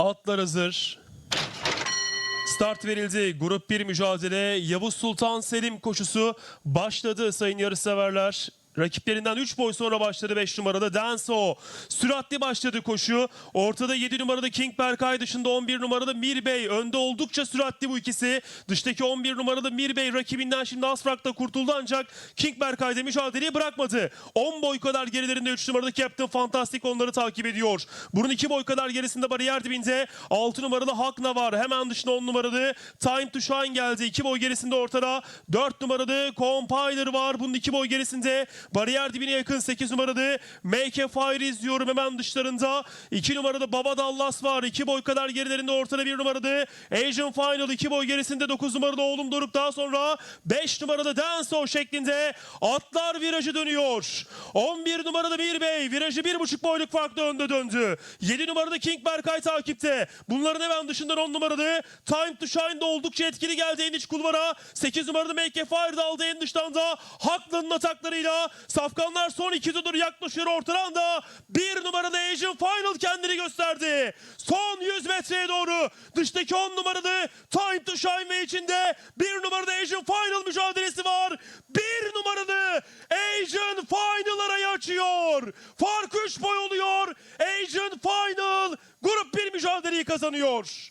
Atlar hazır. Start verildi. Grup 1 mücadele. Yavuz Sultan Selim koşusu başladı sayın yarışseverler. Rakiplerinden 3 boy sonra başladı 5 numarada Denso. Süratli başladı koşu. Ortada 7 numarada King Berkay dışında 11 numarada Mir Bey. Önde oldukça süratli bu ikisi. Dıştaki 11 numarada Mir Bey rakibinden şimdi Asfrak'ta kurtuldu ancak King Berkay'da mücadeleyi bırakmadı. 10 boy kadar gerilerinde 3 numarada Captain Fantastic onları takip ediyor. Bunun 2 boy kadar gerisinde bariyer dibinde 6 numaralı Hakna var. Hemen dışında 10 numaralı Time to Shine geldi. 2 boy gerisinde ortada 4 numaralı Compiler var. Bunun 2 boy gerisinde bariyer dibine yakın 8 numaralı Make Fire izliyorum hemen dışlarında. 2 numarada Baba Dallas var. 2 boy kadar gerilerinde ortada 1 numaralı Asian Final 2 boy gerisinde 9 numarada Oğlum Doruk daha sonra 5 numarada Denso şeklinde atlar virajı dönüyor. 11 numarada Bir Bey virajı 1,5 boyluk farklı önde döndü. 7 numarada King Berkay takipte. Bunların hemen dışından 10 numaralı Time to Shine de oldukça etkili geldi en iç kulvara. 8 numarada Make a Fire da aldı en dıştan da Haklı'nın ataklarıyla Safkanlar son iki tur yaklaşıyor ortadan da 1 numarada Asian Final kendini gösterdi. Son 100 metreye doğru dıştaki 10 numaralı Time to Shine ve içinde 1 numarada Asian Final mücadelesi var. 1 numaralı Asian Final arayı açıyor. Fark 3 boy oluyor. Asian Final grup 1 mücadeleyi kazanıyor.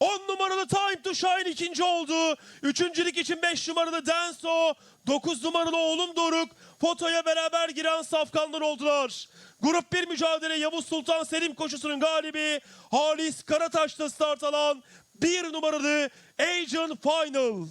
10 numaralı Time to Shine ikinci oldu. Üçüncülük için 5 numaralı Denso. 9 numaralı Oğlum Doruk. Fotoya beraber giren safkanlar oldular. Grup 1 mücadele Yavuz Sultan Selim koşusunun galibi Halis Karataş'ta start alan 1 numaralı Asian Final.